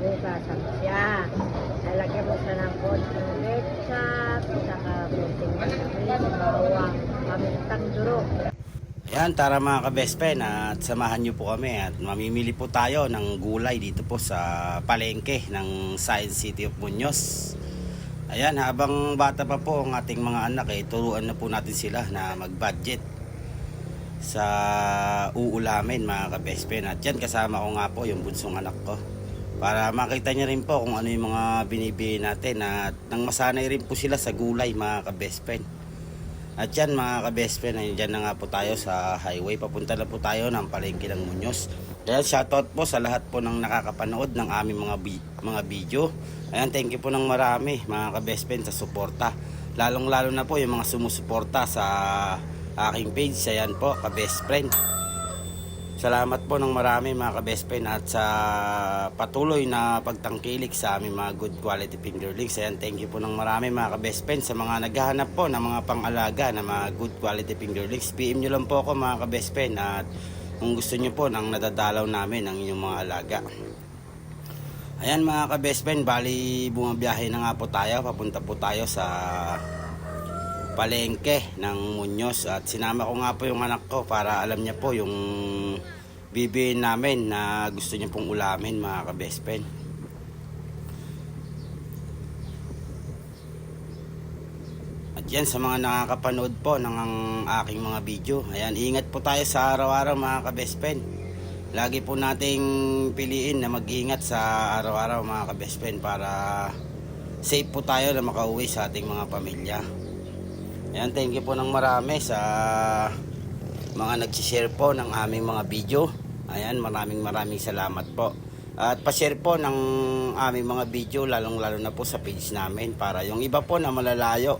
Bukasan siya. Lalagyan mo siya ng konting ketchup, saka konting mayonnaise, bawang, pamintang durog. Ayan, tara mga kabespen at samahan nyo po kami at mamimili po tayo ng gulay dito po sa palengke ng Science City of Muñoz. Ayan, habang bata pa po ang ating mga anak eh, turuan na po natin sila na mag-budget sa uulamin mga kabespen. At yan kasama ko nga po yung bunsong anak ko. Para makita niya rin po kung ano yung mga binibili natin at nang masanay rin po sila sa gulay mga kabespen. At yan mga ka-best friend, nandiyan na nga po tayo sa highway. Papunta na po tayo ng palengke ng Muñoz. Kaya shoutout po sa lahat po ng nakakapanood ng aming mga, bi- mga video. Ayan, thank you po ng marami mga ka-best friend sa suporta. Lalong lalo na po yung mga sumusuporta sa aking page. Ayan po, ka-best friend. Salamat po ng marami mga ka-best friend at sa patuloy na pagtangkilik sa aming mga good quality fingerlings. Ayan, thank you po ng marami mga ka-best friend sa mga naghahanap po ng mga pang-alaga na mga good quality fingerlings. PM nyo lang po ako mga ka-best friend at kung gusto nyo po nang nadadalaw namin ang inyong mga alaga. Ayan mga ka-best friend, bali bumabiyahe na nga po tayo. Papunta po tayo sa palengke ng Muñoz at sinama ko nga po yung anak ko para alam niya po yung bibihin namin na gusto niya pong ulamin mga ka-best. At yan sa mga nakakapanood po ng ang aking mga video. Ayan, ingat po tayo sa araw-araw mga ka-best. Lagi po nating piliin na mag-ingat sa araw-araw mga ka-best para safe po tayo na makauwi sa ating mga pamilya. Ayan, thank you po ng marami sa mga nagsishare po ng aming mga video. Ayan, maraming maraming salamat po. At pa-share po ng aming mga video, lalong-lalo na po sa page namin para yung iba po na malalayo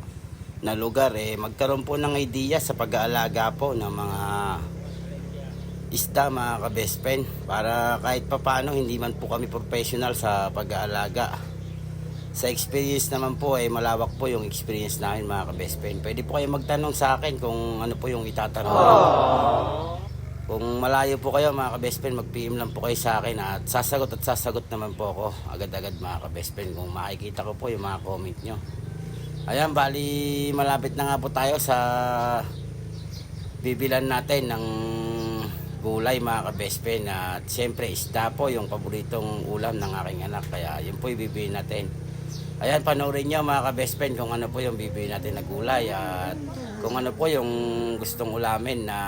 na lugar, eh, magkaroon po ng idea sa pag-aalaga po ng mga isda, mga ka-best friend. Para kahit papano, hindi man po kami professional sa pag-aalaga sa experience naman po ay malawak po yung experience namin mga ka-best friend. Pwede po kayo magtanong sa akin kung ano po yung itatanong. Kung malayo po kayo mga ka-best friend, mag-PM lang po kayo sa akin at sasagot at sasagot naman po ako agad-agad mga ka-best friend kung makikita ko po yung mga comment nyo. Ayan, bali malapit na nga po tayo sa bibilan natin ng gulay mga ka-best friend at siyempre isda po yung paboritong ulam ng aking anak kaya yun po bibilin natin. Ayan, panoorin nyo mga ka-best friend kung ano po yung bibili natin na gulay at kung ano po yung gustong ulamin na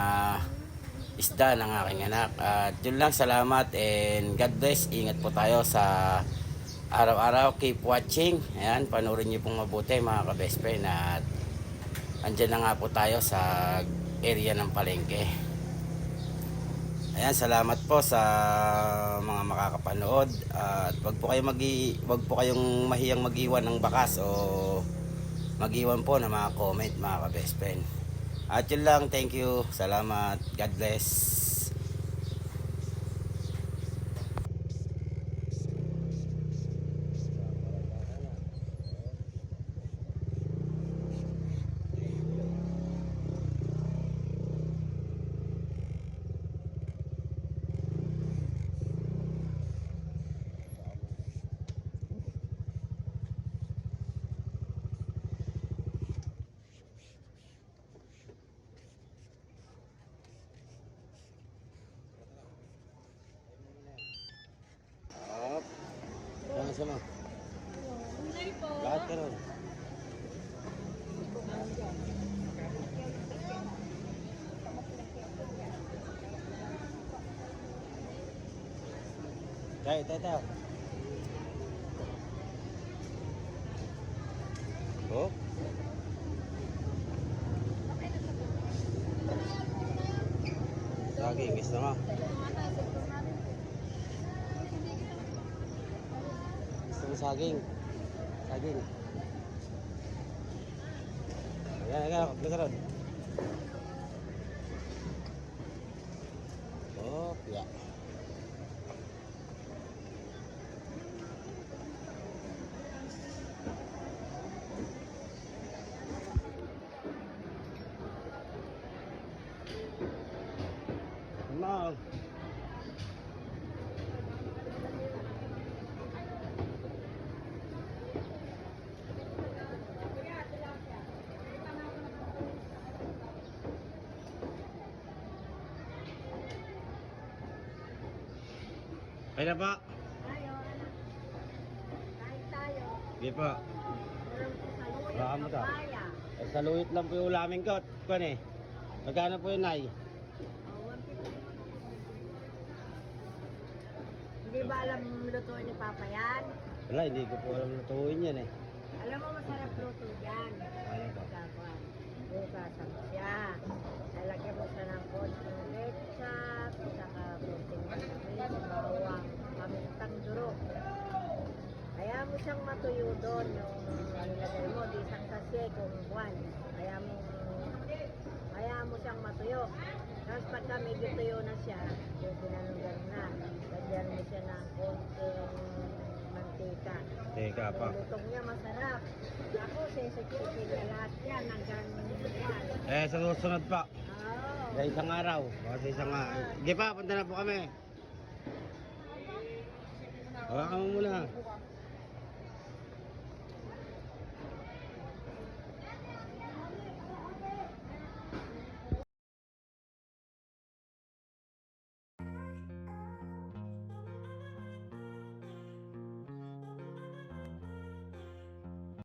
isda ng aking anak. At yun lang, salamat and God bless. Ingat po tayo sa araw-araw. Keep watching. Ayan, panoorin nyo pong mabuti mga ka-best friend at andyan na nga po tayo sa area ng palengke. Ayan, salamat po sa mga makakapanood at wag po kayong magi wag po kayong mahiyang mag-iwan ng bakas o mag-iwan po ng mga comment mga ka-best friend. At yun lang, thank you. Salamat. God bless. Ano sama? Lahat ka ron. Tayo, tayo, tayo. Oh. Saging, gusto mo? Gusto mo saging? Saging. Ayan, ayan, kapag ka ron. Oh, ya. Mom. Okay na po. Tayo, anak. Kain tayo. Sige po. Baka mo to. Eh, sa luwit lang po yung ulamin ko. Kwan eh. Magkano po yun, Nay? 150. Hindi ba alam lutuin ni Papa yan? Wala, hindi ko po alam lutuin yan eh. Alam mo masarap luto yan. Ano ba? Bukasan siya. Lalagyan mo siya ng konting ketchup, saka konting manis, bawang, pamintang durog. Kaya mo siyang matuyo doon yung nilagay mo, di isang kasi kung buwan. Kaya mo, kaya mo siyang matuyo. Tapos pagka medyo tuyo na siya, yung pinanugan na, lagyan mo siya ng konting mantika. Teka pa. Lutong niya masarap. Ako, sisiksikin niya lahat yan hanggang buwan. Eh, sa susunod pa. Oo. Sa isang araw. O, sa isang araw. Sige pa, punta na po kami. Hawakan mo muna.